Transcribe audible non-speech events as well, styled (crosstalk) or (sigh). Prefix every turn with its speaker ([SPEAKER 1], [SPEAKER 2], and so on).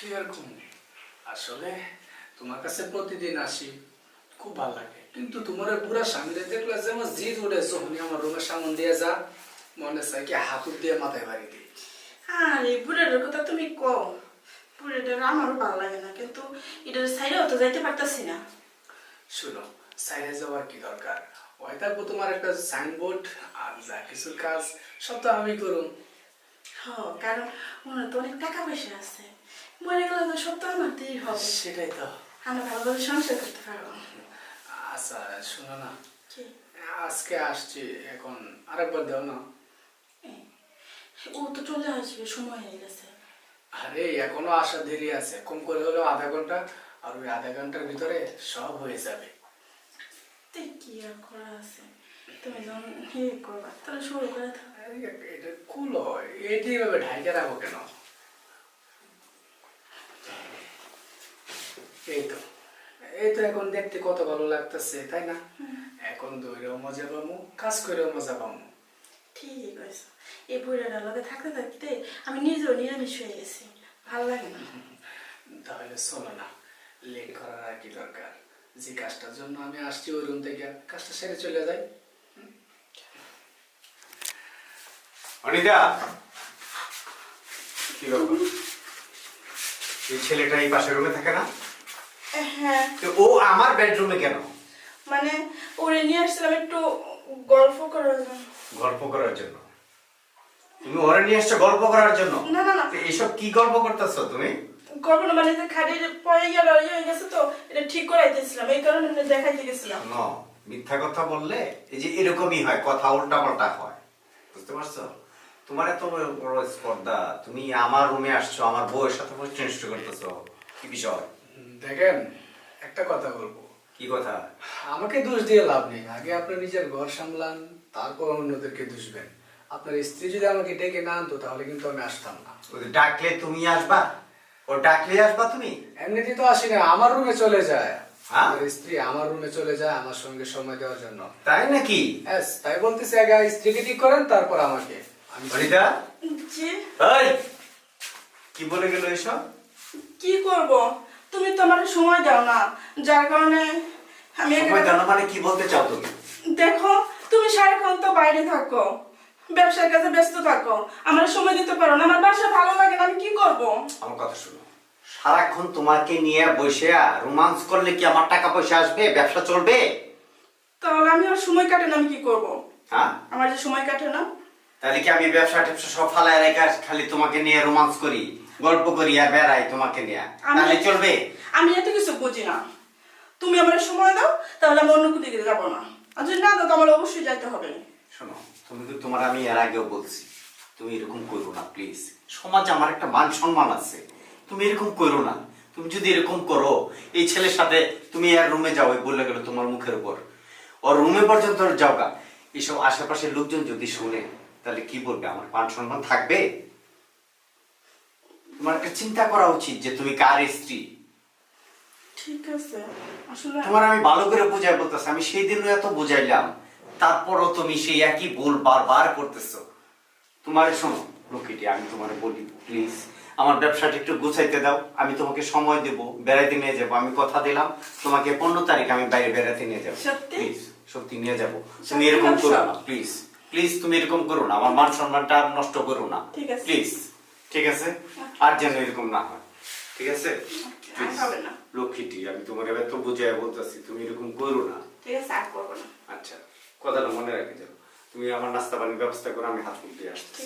[SPEAKER 1] কি আর কম আসলে তোমার কাছে প্রতিদিন আসি খুব ভালো লাগে। কিন্তু তোমার বুড়া স্বামীরে দেখলে যে আমার জিদ উঠে যখনই আমার রুমের সামন দিয়ে যা। মনে চাই কি হাতুর দিয়ে মাথায় বাড়ি দিই।
[SPEAKER 2] আরে বুড়ের কথা তুমি কও। বুড়েটার আমারও ভালো লাগে না কিন্তু এটার সাইডেও তো যাইতে পারতাছি না।
[SPEAKER 1] শুনো সাইডে যাওয়ার কি দরকার? ওই থাকব তোমার একটা সাইনবোর্ড আর যা কিছুর কাজ সব তো আমি করুম।
[SPEAKER 2] হ কারণ মনে তো অনেক টাকা পয়সা আছে। তো আমারতেই হবে
[SPEAKER 1] সেটাই তো
[SPEAKER 2] আমরা ভালোভাবে সংসার করতে পারব
[SPEAKER 1] আচ্ছা শোনো না আজকে আসছি এখন আরেকবার দাও না
[SPEAKER 2] ও তো চলে আসবে সময় হয়ে গেছে
[SPEAKER 1] আরে এখনও আসা দেরি আছে কম করে হলেও আধা ঘণ্টা আর ওই আধা ঘণ্টার ভিতরে সব হয়ে যাবে
[SPEAKER 2] কি আর করা আছে তুমি যখন হে করবা তাহলে শুরু করে
[SPEAKER 1] আরে, এটা কুলো এটি এভাবে ঢাইকে রাখো কেন এই তো। এই তো এখন দেখতে কত ভালো লাগতেছে তাই না? এখন দৌড়েও মজা পাবো কাজ করেও মজা পাবো
[SPEAKER 2] ঠিকই কইছো। এই বুড়াটার লগে থাকতে থাকতে আমি নিজেও নিরামিষ হয়ে গেছি ভালো লাগে না। (laughs)
[SPEAKER 1] তাহলে চলো না লেট করার আর কি দরকার? যে কাজটার জন্য আমি আসছি ওই রুম থেকে কাজটা সেরে চলে যাই।
[SPEAKER 3] অনিতা! কি ব্যাপার? এই ছেলেটা এই পাশের রুমে থাকে না?
[SPEAKER 2] হ্যাঁ।
[SPEAKER 3] ও আমার বেডরুমে কেন?
[SPEAKER 2] মানে ওরে নিয়ে আসছিলাম একটু গল্প করার জন্য।
[SPEAKER 3] গল্প করার জন্য? তুমি ওরে নিয়ে এসছো গল্প করার জন্য?
[SPEAKER 2] না না না।
[SPEAKER 3] তো কি গল্প করতেছো তুমি?
[SPEAKER 2] গল্প না মানে ইয়ে হয়ে গেছে তো এটা ঠিক করাইতেছিলাম এই কারণে দেখাইতে গেছিলাম।
[SPEAKER 3] ন মিথ্যা কথা বললে এই যে এরকমই হয় কথা উল্টা পাল্টা হয়। বুঝতে পারছ? তোমার এত বড় স্পর্ধা তুমি আমার রুমে আসছো আমার বউয়ের সাথে করতেছো কি বিষয়?
[SPEAKER 1] দেখেন একটা কথা বলব।
[SPEAKER 3] কি কথা?
[SPEAKER 1] আমাকে দোষ দিয়ে লাভ নেই। আগে আপনি নিজের ঘর সামলান তারপর অন্যদেরকে দুষবেন। আপনার স্ত্রী যদি আমাকে ডেকে না আনতো তাহলে কিন্তু আমি আসতাম না।
[SPEAKER 3] ডাকলে তুমি আসবা? ও ডাকলে আসবা তুমি?
[SPEAKER 1] এমনিতে তো আসি না আমার রুমে চলে যায়।
[SPEAKER 3] হ্যাঁ?
[SPEAKER 1] আমার স্ত্রী আমার রুমে চলে যায় আমার সঙ্গে সময় দেওয়ার জন্য।
[SPEAKER 3] তাই নাকি?
[SPEAKER 1] Yes, তাই বলতেছি আগে স্ত্রীকে ঠিক করেন তারপর আমাকে। আমি
[SPEAKER 3] কি বলে গেল এসব?
[SPEAKER 2] কি করব? তুমি তো আমার সময় দাও না যার কারণে আমি
[SPEAKER 3] সময়
[SPEAKER 2] এখানে-
[SPEAKER 3] জানো মানে কি বলতে চাও তুমি?
[SPEAKER 2] দেখো তুমি সারাক্ষণ তো বাইরে থাকো ব্যবসার কাছে ব্যস্ত থাকো আমার সময় দিতে পারো না আমার বাসা ভালো লাগে না আমি কি করব?
[SPEAKER 3] আমার কথা শুনো সারাক্ষণ তোমাকে নিয়ে বসে রোমান্স করলে কি আমার টাকা পয়সা আসবে? ব্যবসা চলবে?
[SPEAKER 2] তাহলে আমি আর সময় কাটে না আমি কি করব?
[SPEAKER 3] হ্যাঁ?
[SPEAKER 2] আমার যে সময় কাটে না।
[SPEAKER 3] তাহলে কি আমি ব্যবসা ট্যাবসা সব ফালায় রেখে খালি তোমাকে নিয়ে রোমান্স করি? গল্প করি আর বেড়াই তোমাকে নিয়ে। তাহলে চলবে?
[SPEAKER 2] আমি এত কিছু বুঝি না। তুমি আমার সময় দাও তাহলে আমি অন্য দিকে যাব না। আর যদি না দাও তো আমার অবশ্যই যাইতে হবে।
[SPEAKER 3] শোনো তুমি তো তোমার আমি এর আগেও বলছি তুমি এরকম করো না প্লিজ সমাজে আমার একটা মান সম্মান আছে। তুমি এরকম করো না। তুমি যদি এরকম করো এই ছেলের সাথে তুমি আর রুমে যাও বলে গেল তোমার মুখের উপর। ওর রুমে পর্যন্ত যাও গা। এইসব আশেপাশের লোকজন যদি শুনে তাহলে কি বলবে? আমার মান সম্মান থাকবে? তোমার একটা চিন্তা করা উচিত যে তুমি কার স্ত্রী
[SPEAKER 2] ঠিক আছে আসলে
[SPEAKER 3] তোমার আমি ভালো করে বুঝাই বলতেছি আমি সেই দিনও এত বুঝাইলাম তারপরও তুমি সেই একই ভুল বারবার করতেছো তোমার শোনো লোকিটি আমি তোমার বলি প্লিজ আমার ব্যবসাটা একটু গুছাইতে দাও আমি তোমাকে সময় দেব বেড়াইতে নিয়ে যাব আমি কথা দিলাম তোমাকে পনেরো তারিখ আমি বাইরে বেড়াতে নিয়ে যাব
[SPEAKER 2] সত্যি?
[SPEAKER 3] প্লিজ সত্যি নিয়ে যাব তুমি এরকম? করো না প্লিজ প্লিজ তুমি এরকম করো না আমার মান সম্মানটা নষ্ট করো না
[SPEAKER 2] ঠিক আছে।
[SPEAKER 3] প্লিজ ঠিক আছে? আর যেন এরকম না হয়। ঠিক আছে? লক্ষ্মীটি আমি তোমার এবার তো বুঝাই বলতেছি তুমি এরকম করো না।
[SPEAKER 2] ঠিক আছে আর করব না।
[SPEAKER 3] আচ্ছা কথাটা মনে রাখে যাও তুমি আমার নাস্তা পানির ব্যবস্থা করে আমি হাত মুখ দিয়ে আসছি